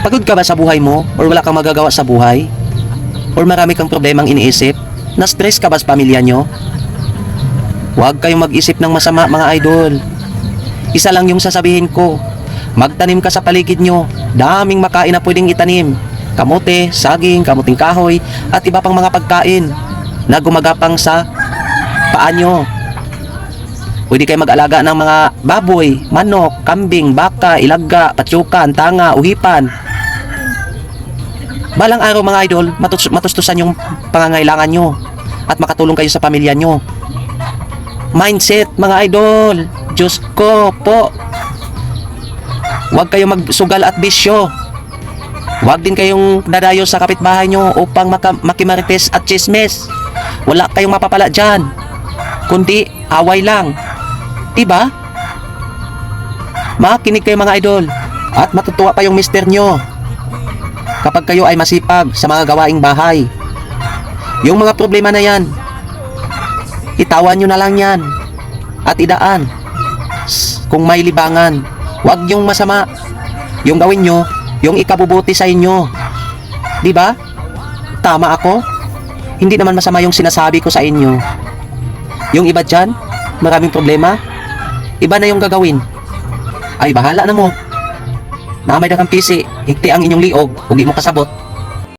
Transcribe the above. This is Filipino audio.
Pagod ka ba sa buhay mo? Or wala kang magagawa sa buhay? Or marami kang problemang iniisip? Na-stress ka ba sa pamilya nyo? Huwag kayong mag-isip ng masama mga idol. Isa lang yung sasabihin ko. Magtanim ka sa paligid nyo. Daming makain na pwedeng itanim. Kamote, saging, kamuting kahoy, at iba pang mga pagkain na gumagapang sa paa nyo. Pwede kayo mag-alaga ng mga baboy, manok, kambing, baka, ilaga, patsukan, tanga, uhipan. Balang araw mga idol, matus matustusan yung pangangailangan nyo at makatulong kayo sa pamilya nyo. Mindset mga idol, Diyos ko po. Huwag kayong magsugal at bisyo. Huwag din kayong dadayo sa kapitbahay nyo upang maka- makimarites at chismes. Wala kayong mapapala dyan. Kundi away lang. Diba? Makinig kayo mga idol at matutuwa pa yung mister nyo kapag kayo ay masipag sa mga gawaing bahay. Yung mga problema na yan, itawan nyo na lang yan at idaan. Kung may libangan, huwag yung masama. Yung gawin nyo, yung ikabubuti sa inyo. Ba? Tama ako? Hindi naman masama yung sinasabi ko sa inyo. Yung iba dyan, maraming problema, iba na yung gagawin. Ay, bahala na mo. Na kang pisi, higti ang inyong liog, huwag mo kasabot.